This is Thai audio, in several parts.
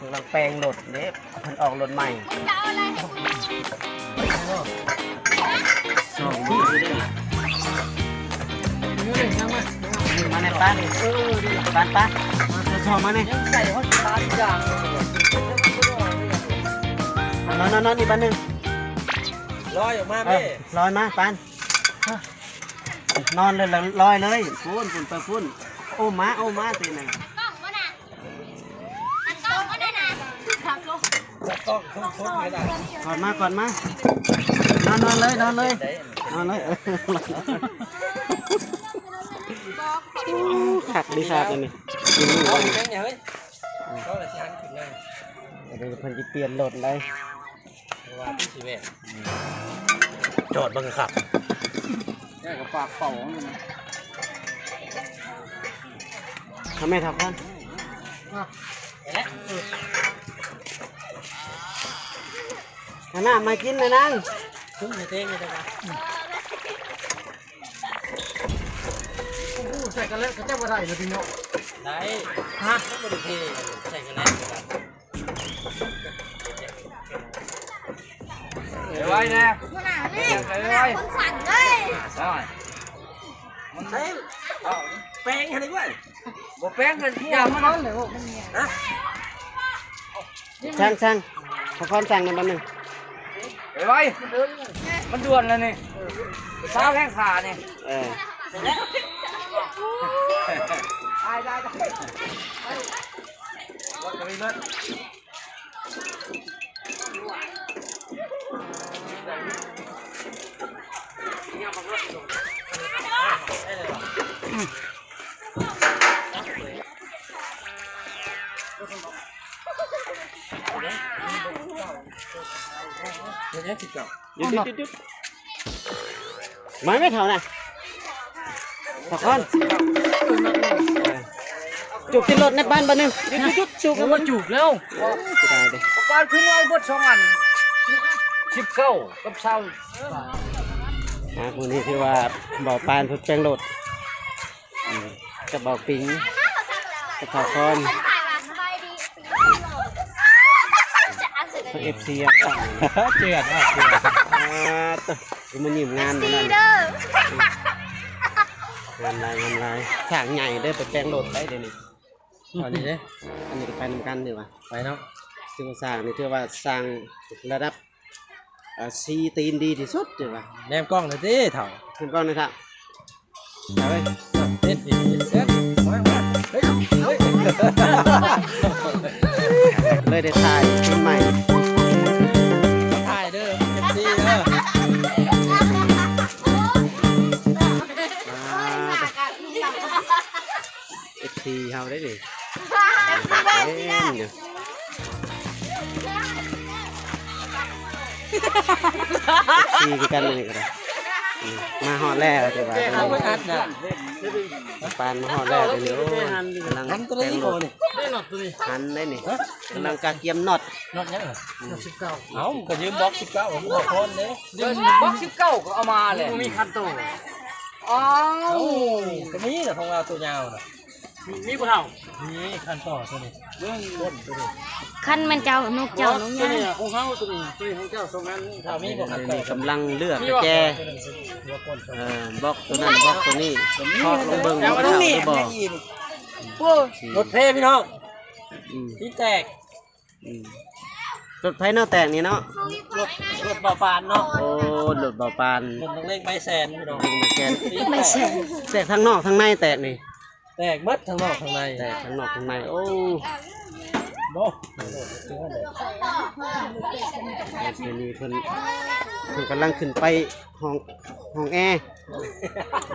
กำลังแปลงรถเด้เพิ่นออกรถใหม่สองที่อยู่เด้มาในป้านเออป้านป้ามาชอบมาเนี่ยใส่ฮอตปลาอย่างนอนนอนนอนอีกบ้านหนึ่งลอยออกมาเอแม่ลอยมาปานนอนเลยแล้วลอยเลยฟุ้นฟุ้นไปฟุ้นโอ้มาโอ้มาตีหนึ่ง กล้องทุ่งทุ่งไม่ได้ก่อนมาก่อนมานอนนอนเลยนอนเลยนอนเลยขักดีชาตัวนี้ยิงเนี่ยเฮ้ยก็เลยสิหันขึ้นเลยเดี๋ยวเพิ่นจะเปลี่ยนรถเลยว่าพี่สิเวจอดบังคับแค่กับปากเป่าของมันทำไมทับกัน ขนาดมากินเลยนั่งทุ่งในเต้งเลยนะครับใส่กันแล้วก็จะมาได้เลยพี่น้องได้ฮะต้องบริเทใส่กันแล้วเดี๋ยวไว้นะคนสั่นเลยใช่มันใช้แป้งอะไรด้วะบ่แป้งกันอย่ามันนั่นเลยฮะช่างช่างขอความสั่งในอยบ้านหนึ่ง ไปไว้มันด่วนแล้วนี่เช้าแข้งขาเนี่ยเออได้ได้ได้รถจะมีรถเดี๋ ยวนี้สิบเก้าหยุดหยุดหยุดหยุดไม้ไม่เท่านะขอคอนเออจุกติดรถในบ้านบ้านหนึ่งหยุดหยุดหยุดจุกแล้วมันจุกแล้วตายเลยปานขึ้นเอาบดสองอันสิบเก้ากับเช้าอ่าคนนี้ที่ว่าเบาปานทุดแปลงรถกับเบาปิงกับขอคอน จะอ่านสื่อทั้งเอฟซีอะเจือดอะอ่าตัวกูมันหยิบงานอยู่ดีนั่นเด้องานลายงานลายฉากใหญ่ได้อไปแปลงรถได้เดี๋ยวนี้ตอนนี้เด้อันนี้ก็ไปนำกันดีกว่าไปเนาะซึ่งว่าสร้างนี่ถือว่าสร้างระดับอ่าซีตีนดีที่สุดดีกว่าแนมกล้องหน่อยดิเถ่าขึ้นก่อนนะครับเอาไว้เต้นดิเต้นมามาเฮ้ยเฮ้ยเลยได้ถ่าย เฮาได้ดิเล่นอยู่ซีกันเลยก็ได้อืมมาหอดแล้วดีกว่าเอาไปอัดน่ะปานมาหอดแล้วเดี๋ยวนี้โอ้ยกำลังหันตัวแตงนี้รโกถนี่ได้หนอดตัวนี้หันได้นี่กำลังกาเกียมน็อตน็อตยังเหรอสิบเก้าเอ้าก็ยืมบล็อกสิบเก้าผมขอโทษเด้ยืมบล็อกสิบเก้าก็เอามาเลยมีคันโตอ้าวก็มีแต่ของเราตัวยาวน่ะ มีผู้เฒ่านี่ขั้นต่อตัวนี้เรื่องต้นตัวนี้คันมันเจ้านกเจ้าน้องตัวยานี้ของเขาตัวนี้ตัวนี้ของเจ้าสองนั้นถ้ามีบอกขั้นเดี๋ยวต่อนี้กำลังเลือกแจหัวก้นเออบล็อกตัวนั้นบล็อกตัวนี้พอกลงเบิ่งแต่ว่าว่าเท่านี่หรือบ่รถเทพี่น้องอืมที่แตกอืมรถไฟหน้าแตกนี่เนาะรถรถเบาปานเนาะโอ้รถเบาปานรถเล็กๆไม่แสนพี่น้องยิงมาแกนไม่แสนแตกทั้งนอกทั้งในแตกนี่ แตกมัดทั้งนอกทั้งในแตกทั้งนอกทั้งในโอ้โบ้เดี๋ยวนี้เพิ่นเพิ่นกำลังขึ้นไปห้องห้องแอร์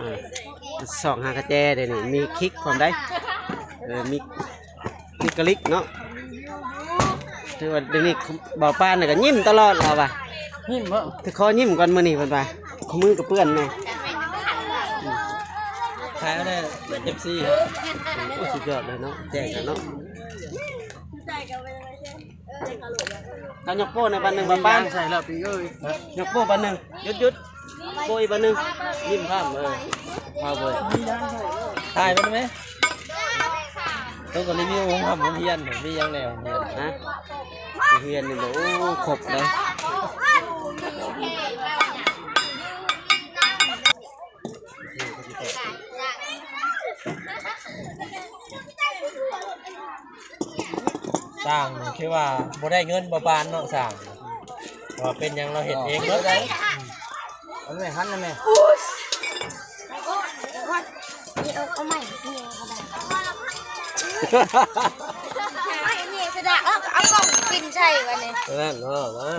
เออสองหากระแจเดี๋ยวนี้มีคลิกความได้เออมีมีกระลิกเนาะถือว่าเดี๋ยวนี้เบาปานน่ะก็ยิ้มตลอดเราว่ะนี่มั้งถือคอยิ้มก่อนมื้อนี้เพิ่นว่าขอมือกับเปื้อนแน่ แพ้ได้เอฟซีโอ้สุดยอดเลยเนาะแจกกันเนาะการยกโป้ในบันหนึ่งบันบ้านใส่แล้วปีเอ้ยยกโป้บันหนึ่งหยุดหยุดโป้อีกบันหนึ่งยิ้มภาพเออภาพเลยถ่ายมันไหมต้องก็รีวิวของทำของเฮียนมียังแนวเฮียนนะเฮียนนี่บอกโอ้ครบเลย สร้างนี่คือว่าบ่ได้เงินบ่ปานเนาะสร้างว่าเป็นหยังเราเห็นเองเบิดได้อันนี้หันนะแม่นี่เอาเอาใหม่นี่เอาได้ไม่นี่กระดาษเอาเอากล่องกินใช่วันนี้นั่นเนาะนะ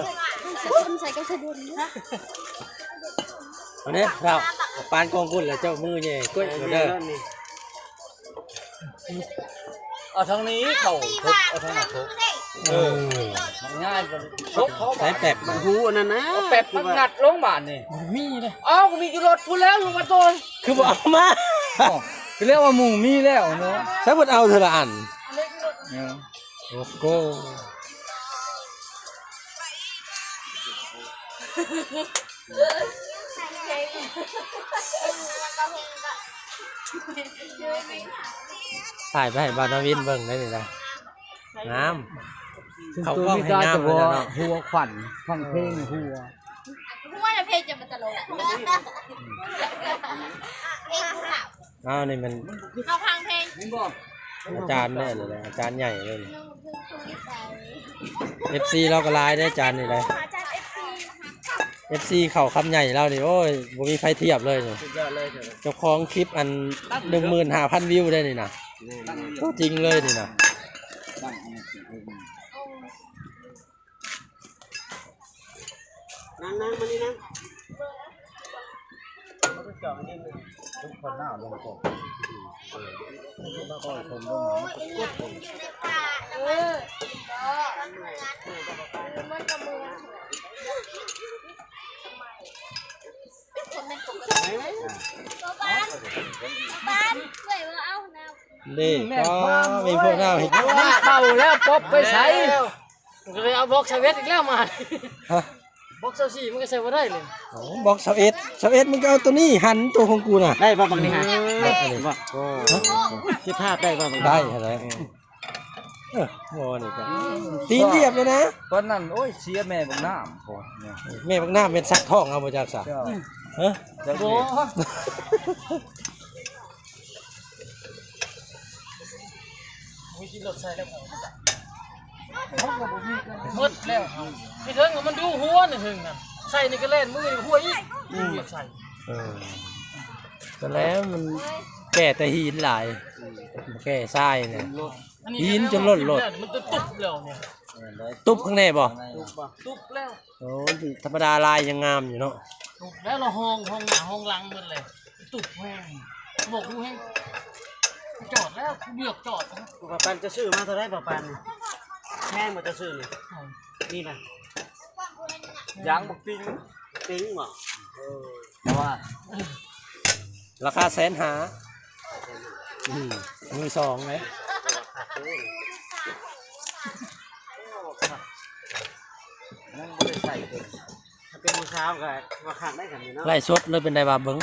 กินใส่ก็สะดุดนะอันนี้ครับปานกองกุนแล้วเจ้ามือใหญ่กล้วยเด้อนี่ เอาทางนี้เข้าทุบเอาทางนั้นทุบเออมันง่ายกว่าชกเขาสายแปบมันหูอันนั้นนะเป็ดมันงัดลงบานนี่มีเลยเอ้าก็มีจุดรถพูดแล้วลงมาตัวคือบ่เอามาคือเรียกว่าหมูมีแล้วเนาะใช้เพิ่นเอาเท่าละอันเนี่ยโอ้โห ถ่ายไปให้บานาวินเบิ่งได้เลยนะงามเขาก็ให้งามเลยนะเนาะ หัวขวัญฟังเพลงหัวเพราะว่าเพลงจะมันตลกเพลงข่าวอ้าวนี่มันเอาพังเพลงนี่บอกอาจารย์เนี่ยเลยนะอาจารย์ใหญ่เลย FC เราก็ลายได้อาจารย์นี่เลย อาจารย์เอฟซี FC เข่าคำใหญ่เรานี่โอ้ยบ่มีใครเทียบเลยนี่สุดยอดเลยเถอะเจ้าของคลิปอันหนึ่งหมื่นห้าพันวิวได้นี่นะ แน่ตัวจริงเลยนี่นะตั้งเอาสิเพลงนั่งนั่งมานี่นั่งทุกคนหน้าลงก่อนค่อยชมลงเออมันกับมือคนเป็นปกติบ้านบ้านเว้ยว่า เอานะนี่ก็มีพวกหน้าเห็นเป่าแล้วป๊บไปใช้ก็เลยเอาบล็อกเซเวตอีกแล้วมาฮะบล็อกเซสี่มันก็ใส่มาได้เลยอ๋อบอกสาวเอ็ดสาวเอ็ดมึงก็เอาตัวนี้หันตัวของกูน่ะได้ป่ะบางทีฮะได้เลยว่าคิดภาพได้ป่ะบางทีได้อะไรเออโง่นี่ก็ตีนเรียบเลยนะตอนนั้นโอ้ยเสียแม่บักน้ำพอเนี่ยแม่บักหน้าเป็นสักทองเอามาจากสาเจ้าเฮ้ยเจ้าโอ้มีกินรถใส่แล้วหมดแล้วพี่เถิงมันดูหัวนี่ถึงน่ะใส่นี่ก็เล่นมือนี่หัวอีกใส่เออแต่แล้วมันแก่แต่หินหลายแก่ทรายเนี่ยหินจนหล่นหล่นมันจะตุบแล้วเนี่ยตุ๊บข้างในบ่ตุบแล้วโอ้ธรรมดาลายยังงามอยู่เนาะตุบแล้วเราห้องห้องหน้าห้องหลังหมดเลยตุบแห้งบอกดูแห้ง จอดแล้วเบือกจอดนะปะปันจะซื้อมาเท่าไรปะปันแพงมันจะซื้อนี่นี่นะยางบักติงติ้งบ่แต่ว่า ราคาแสนหาอืมมือสองเลยนั่นไม่ได้ใส่เลยถ้าเป็นมือเช้าก็ว่าขาดได้กันนี่เนาะไล่สดเลยเป็นไดบาเบิง